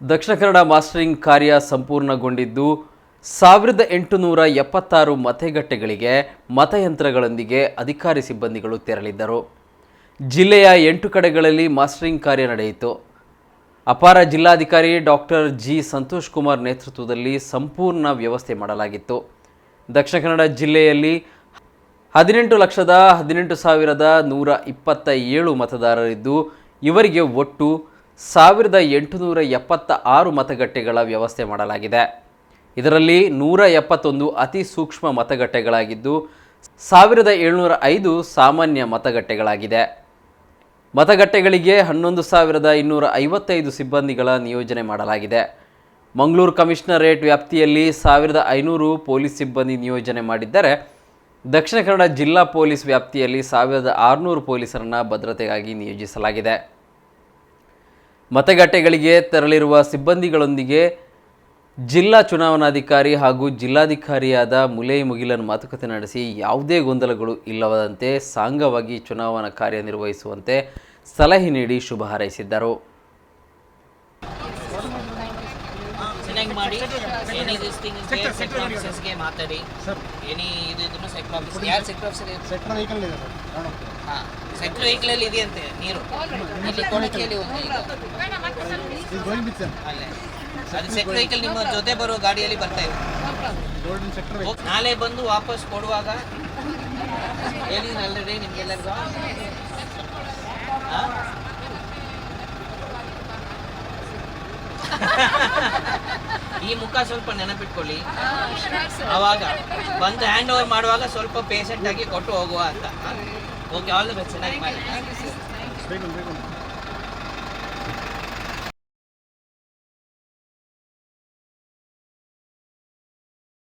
Dakshina Kannada mastering ಕಾರ್ಯ ಸಂಪೂರ್ಣಗೊಂಡಿದ್ದು, ಸಾವಿರದ ಎಂಟುನೂರ ಎಪ್ಪತ್ತಾರು ಮತಗಟ್ಟೆಗಳಿಗೆ ಮತಯಂತ್ರಗಳೊಂದಿಗೆ ಅಧಿಕಾರಿ ಸಿಬ್ಬಂದಿಗಳು ತೆರಳಿದ್ದರು. ಜಿಲ್ಲೆಯ ಎಂಟು ಕಡೆಗಳಲ್ಲಿ ಮಾಸ್ಟರಿಂಗ್ ಕಾರ್ಯ ನಡೆಯಿತು. ಅಪಾರ ಜಿಲ್ಲಾಧಿಕಾರಿ ಡಾಕ್ಟರ್ ಜಿ ಸಂತೋಷ್ ಕುಮಾರ್ ನೇತೃತ್ವದಲ್ಲಿ ಸಂಪೂರ್ಣ ವ್ಯವಸ್ಥೆ ಮಾಡಲಾಗಿತ್ತು. ದಕ್ಷಿಣ ಕನ್ನಡ ಜಿಲ್ಲೆಯಲ್ಲಿ ಹದಿನೆಂಟು ಲಕ್ಷದ ಹದಿನೆಂಟು ಸಾವಿರದ ನೂರ ಇಪ್ಪತ್ತ ಏಳು ಮತದಾರರಿದ್ದು, ಇವರಿಗೆ ಒಟ್ಟು ಸಾವಿರದ ಎಂಟುನೂರ ಎಪ್ಪತ್ತ ಆರು ಮತಗಟ್ಟೆಗಳ ವ್ಯವಸ್ಥೆ ಮಾಡಲಾಗಿದೆ. ಇದರಲ್ಲಿ ನೂರ ಎಪ್ಪತ್ತೊಂದು ಅತಿ ಸೂಕ್ಷ್ಮ ಮತಗಟ್ಟೆಗಳಾಗಿದ್ದು, ಸಾವಿರದ ಏಳ್ನೂರ ಐದು ಸಾಮಾನ್ಯ ಮತಗಟ್ಟೆಗಳಾಗಿದೆ. ಮತಗಟ್ಟೆಗಳಿಗೆ ಹನ್ನೊಂದು ಸಾವಿರದ ಇನ್ನೂರ ಐವತ್ತೈದು ಸಿಬ್ಬಂದಿಗಳ ನಿಯೋಜನೆ ಮಾಡಲಾಗಿದೆ. ಮಂಗಳೂರು ಕಮಿಷನರೇಟ್ ವ್ಯಾಪ್ತಿಯಲ್ಲಿ ಸಾವಿರದ ಐನೂರು ಪೊಲೀಸ್ ಸಿಬ್ಬಂದಿ ನಿಯೋಜನೆ ಮಾಡಿದ್ದರೆ, ದಕ್ಷಿಣ ಕನ್ನಡ ಜಿಲ್ಲಾ ಪೊಲೀಸ್ ವ್ಯಾಪ್ತಿಯಲ್ಲಿ ಸಾವಿರದ ಆರುನೂರು ಪೊಲೀಸರನ್ನು ಭದ್ರತೆಗಾಗಿ ನಿಯೋಜಿಸಲಾಗಿದೆ. ಮತಗಟ್ಟೆಗಳಿಗೆ ತೆರಳಿರುವ ಸಿಬ್ಬಂದಿಗಳೊಂದಿಗೆ ಜಿಲ್ಲಾ ಚುನಾವಣಾಧಿಕಾರಿ ಹಾಗೂ ಜಿಲ್ಲಾಧಿಕಾರಿಯಾದ ಮುಲೈ ಮುಗಿಲನ್ ಮಾತುಕತೆ ನಡೆಸಿ ಯಾವುದೇ ಗೊಂದಲಗಳು ಇಲ್ಲದಂತೆ ಸಾಂಗವಾಗಿ ಚುನಾವಣಾ ಕಾರ್ಯನಿರ್ವಹಿಸುವಂತೆ ಸಲಹೆ ನೀಡಿ ಶುಭ ಹಾರೈಸಿದ್ದರು. ಚೆನ್ನಾಗಿ ಮಾಡಿ ಎನಿ ದಿಸ್ ಥಿಂಗ್ ಸೆಕ್ಟರ್ ಆಫೀಸರ್ಸ್ಗೆ ಮಾತಾಡಿ. ಎನಿ ಇದು ಇದ್ರು ಸೆಕ್ಟರ್ ಆಫೀಸರ್ ಯಾರು ಸೆಕ್ಟರ್ ಆಫೀಸರ್ ಸೆಕ್ಟರ್ ವೆಹಿಕಲ್ ಇದೆ ಹಾಂ ಸೆಕ್ಟರ್ ವೆಹಿಕಲಲ್ಲಿ ಇದೆಯಂತೆ ನೀರು. ಇಲ್ಲಿ ಕೊಳಚೆಯಲ್ಲಿ ಒಂದು ಅಲ್ಲೇ. ಅದು ಸೆಕ್ಟರ್ ವೆಹಿಕಲ್ ನಿಮ್ಮ ಜೊತೆ ಬರೋ ಗಾಡಿಯಲ್ಲಿ ಬರ್ತಾ ಇದೆ. ಗೋಲ್ಡನ್ ಸೆಕ್ಟರ್ ಹೋಗ್- ನಾಳೆ ಬಂದು ವಾಪಸ್ ಕೊಡುವಾಗ ಹೇಳಿ ಆಲ್ರೆಡಿ ನಿಮ್ಗೆಲ್ಲರಿಗೂ. ಹಾಂ? ಈ ಮುಖ ಸ್ವಲ್ಪ ನೆನಪಿಟ್ಕೊಳ್ಳಿ. ಅವಾಗ ಬಂದು ಹ್ಯಾಂಡ್ ಓವರ್ ಮಾಡುವಾಗ ಸ್ವಲ್ಪ ಪೇಷಂಟ್ ಆಗಿ ಕೊಟ್ಟು ಹೋಗುವ ಅಂತ. ಓಕೆ ಆಲ್ ದ ಬೆಸ್ಟ್ ಚೆನ್ನಾಗಿ ಮಾಡಿ.